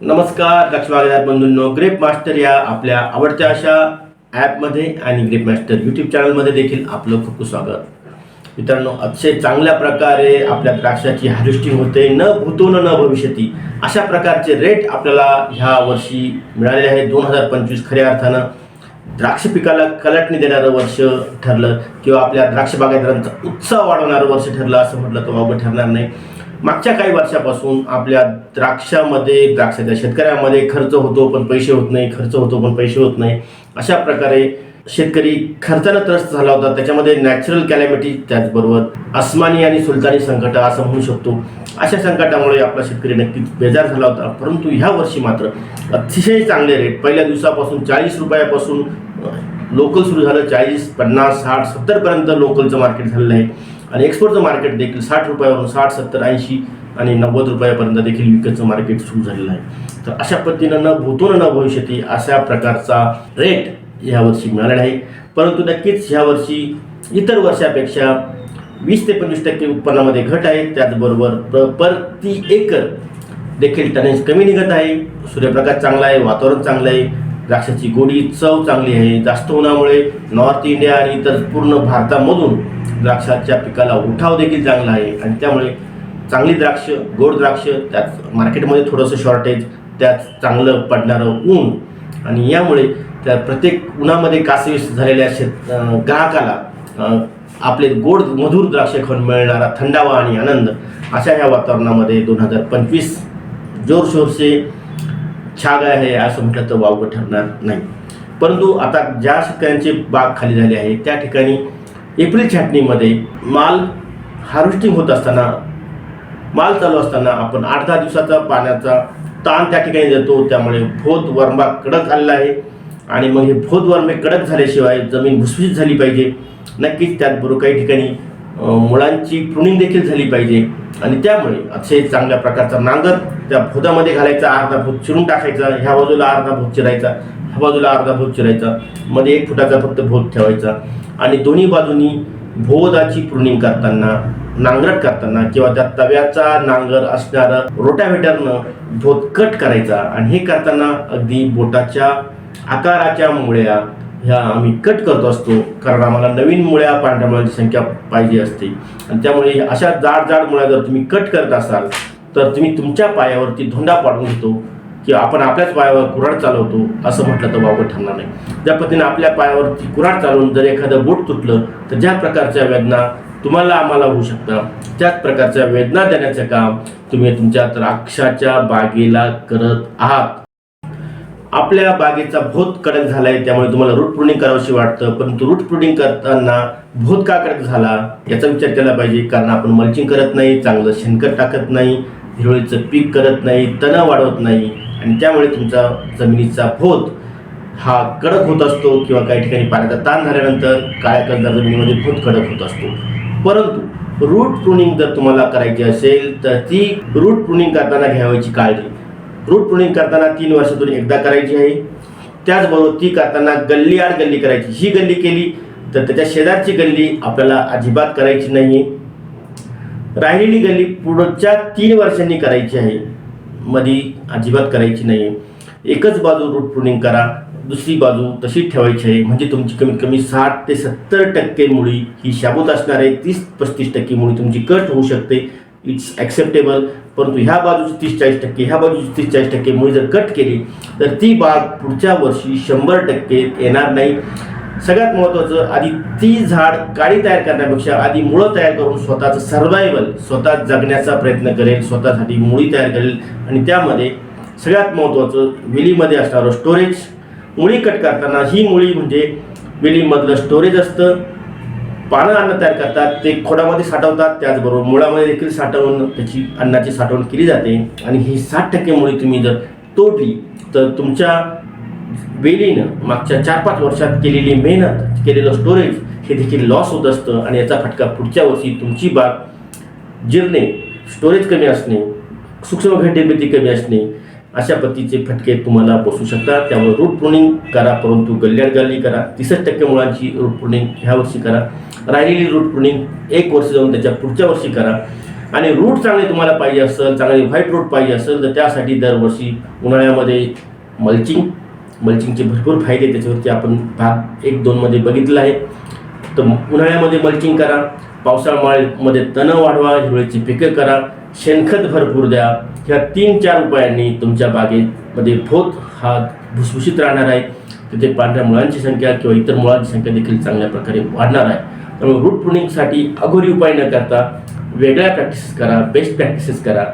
नमस्कार लक्ष्मीबागदार बंधूंनो. Grep master या आपल्या आवडत्या अशा ॲपमध्ये आणि ग्रेप मास्टर यूट्यूब चॅनलमध्ये देखील आपलं खूप खूप स्वागत. मित्रांनो अतिशय चांगल्या प्रकारे आपल्या द्राक्षाची हार्वेस्टिंग होते. न भूतो न भविष्यती अशा प्रकारचे रेट आपल्याला ह्या वर्षी मिळालेले आहे. दोन हजार पंचवीस खऱ्या अर्थानं द्राक्ष पिकाला कलटणी देणारं वर्ष ठरलं किंवा आपल्या द्राक्ष बागायतदारांचा उत्साह वाढवणारं वर्ष ठरलं असं म्हटलं तर वावगं ठरणार नाही. मागच्या काही वर्षापासून आपल्या द्राक्षामध्ये द्राक्षाच्या शेतकऱ्यामध्ये खर्च होतो पण पैसे होत नाही खर्च होतो पण पैसे होत नाही. अशा प्रकारे शेतकरी खर्चानं त्रस्त झाला होता. त्याच्यामध्ये नॅचरल कॅलॅमिटी त्याचबरोबर अस्मानी आणि सुलतानी संकट असं म्हणू शकतो. अशा संकटामुळे आपला शेतकरी नक्कीच बेजार झाला होता. परंतु ह्या वर्षी मात्र अतिशय चांगले रेट पहिल्या दिवसापासून चाळीस रुपयापासून लोकल सुरू झालं चाळीस पन्नास साठ सत्तरपर्यंत लोकलचं मार्केट झालेलं आहे. आणि एक्सपोर्टचं मार्केट देखील साठ रुपयावरून साठ सत्तर ऐंशी आणि नव्वद रुपयापर्यंत देखील विकतचं मार्केट सुरू झालेलं आहे. तर अशा पद्धतीनं न भूतून न भविष्यती अशा प्रकारचा रेट यावर्षी मिळालेला आहे. परंतु नक्कीच ह्यावर्षी इतर वर्षापेक्षा वीस ते पंचवीस टक्के उत्पन्नामध्ये घट आहे. त्याचबरोबर प्र प्रति एकर देखील टनेज कमी निघत आहे. सूर्यप्रकाश चांगला आहे वातावरण चांगलं आहे. द्राक्षाची गोडी चव चांगली आहे. जास्त उन्हामुळे नॉर्थ इंडिया आणि इतर पूर्ण भारतामधून द्राक्षाच्या पिकाला उठाव देखील चांगला आहे. आणि त्यामुळे चांगली द्राक्ष गोड द्राक्ष त्यात मार्केटमध्ये थोडंसं शॉर्टेज त्यात चांगलं पडणारं ऊन. आणि यामुळे त्या प्रत्येक उन्हामध्ये कासवीस झालेल्या शेत ग्राहकाला आपले गोड मधुर द्राक्ष खाऊन मिळणारा थंडावा आणि आनंद अशा ह्या वातावरणामध्ये दोन हजार पंचवीस जोरशोरचे छाग आहे असं म्हटलं तर वावगं ठरणार नाही. परंतु आता ज्या शेतकऱ्यांची बाग खाली झाली आहे त्या ठिकाणी एप्रिल छाटणीमध्ये माल हार्वेस्टिंग होत असताना माल चालू असताना आपण आठ दहा दिवसाचा पाण्याचा ताण त्या ठिकाणी देतो. त्यामुळे भोत वरंबा कडक आलेला आहे. आणि मग हे भोत वरंबे कडक झाल्याशिवाय जमीन भुसभुशीत झाली पाहिजे. नक्कीच त्याचबरोबर काही ठिकाणी मुळांची प्रुनिंग देखील झाली पाहिजे. आणि त्यामुळे अतिशय चांगल्या प्रकारचा नांगर त्या भोतामध्ये घालायचा. अर्धा भूत चिरून टाकायचा. ह्या बाजूला अर्धा भूत चिरायचा. ह्या बाजूला अर्धा भूत चिरायचा. मध्ये एक फुटाचा फक्त भूत ठेवायचा. आणि दोन्ही बाजूनी भोदाची प्रुनिंग करताना नांगरट करताना किंवा त्या तव्याचा नांगर असणारं रोटाव्हेटरनं भोत कट करायचा आणि हे करताना अगदी बोटाच्या आकाराच्या मुळ्या ह्या आम्ही कट करत असतो. कारण आम्हाला नवीन मुळ्या पांढऱ्या मुळ्यांची संख्या पाहिजे असते. आणि त्यामुळे अशा जाड जाड मुळ्या जर तुम्ही कट करत असाल तर तुम्ही तुमच्या पायावरती धोंडा पाडून घेतो. की आपण आपल्याच पायावर कुऱ्हाड चालवतो असं म्हटलं तर वावगं ठरणार नाही. ज्या पद्धतीने आपल्या पायावरती कुऱ्हाड चालवून जर एखादं बोट तुटलं तर ज्या प्रकारच्या वेदना तुम्हाला आम्हाला होऊ शकतात. त्याच प्रकारच्या वेदना देण्याचं काम तुम्ही तुमच्या द्राक्षाच्या बागेला करत आहात. आपल्या बागेचा भोत कडक झालाय त्यामुळे तुम्हाला रूट प्रुनिंग करावीशी वाटतं. परंतु रूट प्रुनिंग करताना भोत का कडक झाला याचा विचार केला पाहिजे. कारण आपण मल्चिंग करत नाही चांगलं शेणखत टाकत नाही हिरवळीचं पीक करत नाही तण वाढवत नाही. आणि त्यामुळे तुमचा जमिनीचा भोत हा कडक होत असतो किंवा काही ठिकाणी पाण्याचा ताण झाल्यानंतर काळ्या कंदार जमिनीमध्ये भूत कडक होत असतो. परंतु रूट प्रुनिंग जर तुम्हाला करायची असेल तर ती रूट प्रुनिंग करताना घ्यावायची काळजी. रूट प्रुनिंग करताना तीन वर्षातून एकदा करायची आहे. त्याचबरोबर ती करताना गल्ली आड गल्ली करायची. ही गल्ली केली तर त्याच्या शेजारची गल्ली आपल्याला अजिबात करायची नाही राहिलेली गल्ली पुढच्या तीन वर्षांनी करायची आहे. मधी अजिबात करायची नाही एकच बाजू रूट प्रुनिंग करा दुसरी बाजू तशीच ठेवायची आहे. म्हणजे तुमची कमीत कमी साठ ते सत्तर टक्के मुळी ही शाबूत असणार आहे. तीस पस्तीस टक्के मुळी तुमची कट होऊ शकते. इट्स ॲक्सेप्टेबल परंतु ह्या बाजूची तीस चाळीस टक्के ह्या बाजूची तीस चाळीस टक्के मुळी जर कट केली तर ती बाग पुढच्या वर्षी शंभर टक्के येणार नाही. सगळ्यात महत्त्वाचं आधी ती झाड काळी तयार करण्यापेक्षा आधी मुळं तयार करून स्वतःचं सर्वायवल स्वतः जगण्याचा प्रयत्न करेल स्वतःसाठी मुळी तयार करेल. आणि त्यामध्ये सगळ्यात महत्त्वाचं विलीमध्ये असणारं स्टोरेज मुळी कट करताना ही मुळी म्हणजे विलीमधलं स्टोरेज असतं. पानं अन्न तयार करतात ते खोडामध्ये साठवतात. त्याचबरोबर मुळामध्ये देखील साठवून त्याची अन्नाची साठवण केली जाते. आणि ही साठ टक्के मुळी तुम्ही जर तोडली तर तुमच्या वेलीनं मागच्या चार पाच वर्षात केलेली मेहनत केलेलं स्टोरेज हे देखील लॉस होत असतं आणि याचा फटका पुढच्या वर्षी तुमची बाग जिरणे स्टोरेज कमी असणे सूक्ष्म घटनिर्मिती कमी असणे अशा पद्धतीचे फटके तुम्हाला बसू शकतात. त्यामुळे रूट प्रुनिंग करा परंतु गल्ल्याड गल्ली करा. तीसच टक्के मुळांची रूट प्रुनिंग ह्या वर्षी करा. राहिलेली रूट प्रुनिंग एक वर्ष जाऊन त्याच्या पुढच्या वर्षी करा. आणि रूट चांगले तुम्हाला पाहिजे असेल चांगले व्हाईट रूट पाहिजे असेल तर त्यासाठी दरवर्षी उन्हाळ्यामध्ये मल्चिंग मल्चिंगचे भरपूर फायदे त्याच्यावरती आपण भाग एक दोनमध्ये बघितलं आहे. तर उन्हाळ्यामध्ये मल्चिंग करा. पावसाळ्यामध्ये तण वाढवा. हिरवळीची पिकं करा. शेणखत भरपूर द्या. ह्या तीन चार उपायांनी तुमच्या बागेमध्ये फोत हा भुसभुशीत राहणार आहे. तिथे पांढऱ्या मुळांची संख्या किंवा इतर मुळांची संख्या देखील चांगल्या प्रकारे वाढणार आहे. त्यामुळे रूट प्रुनिंगसाठी अघोरी उपाय न करता वेगळ्या प्रॅक्टिसेस करा बेस्ट प्रॅक्टिसेस करा.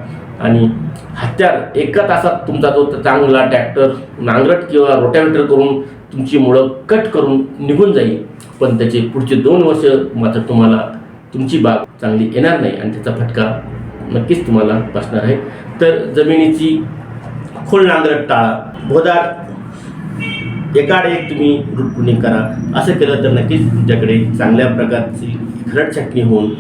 आणि हत्यार एका तासात तुमचा तो चांगला ट्रॅक्टर नांगरट किंवा रोटावेटर करून तुमची मुळं कट करून निघून जाईल. पण त्याचे पुढचे दोन वर्ष मात्र तुम्हाला तुमची बाग चांगली येणार नाही आणि त्याचा फटका नक्कीच तुम्हाला बसणार आहे. तर जमिनीची खोल नांगरट टाळा. भोदार एकाड एक तुम्ही रूट करा. असं केलं तर नक्कीच तुमच्याकडे चांगल्या प्रकारची खरड छाटणी होऊन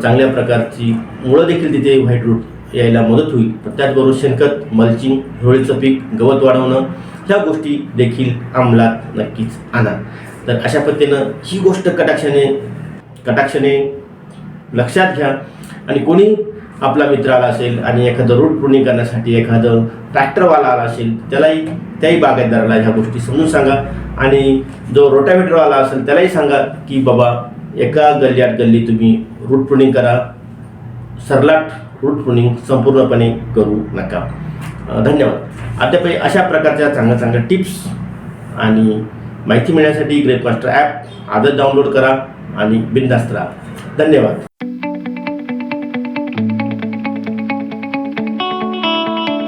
चांगल्या प्रकारची मुळं देखील तिथे व्हाईट रूट यायला मदत होईल. त्याचबरोबर शेणखत मल्चिंग हिरवळीचं पीक गवत वाढवणं ह्या गोष्टी देखील अंमलात नक्कीच आणा. तर अशा पद्धतीनं ही गोष्ट कटाक्षाने कटाक्षाने लक्षात घ्या. आणि कोणी आपला मित्र आला असेल आणि एखादं रूट प्रुनिंग करण्यासाठी एखादं ट्रॅक्टरवाला आला असेल त्यालाही त्याही बागायतदाराला ह्या गोष्टी समजून सांगा. आणि जो रोटावेटरवाला असेल त्यालाही सांगा की बाबा एका गल्ल्यात गल्ली तुम्ही रूट प्रुनिंग करा. सरलाट रूट प्रुनिंग संपूर्णपणे करू नका. धन्यवाद धन्यवाद. अद्यापही अशा प्रकारच्या चांगल्या चांगल्या टिप्स आणि माहिती मिळण्यासाठी ग्रेट मास्टर ॲप आजच डाउनलोड करा आणि बिंदास्त राहा. धन्यवाद.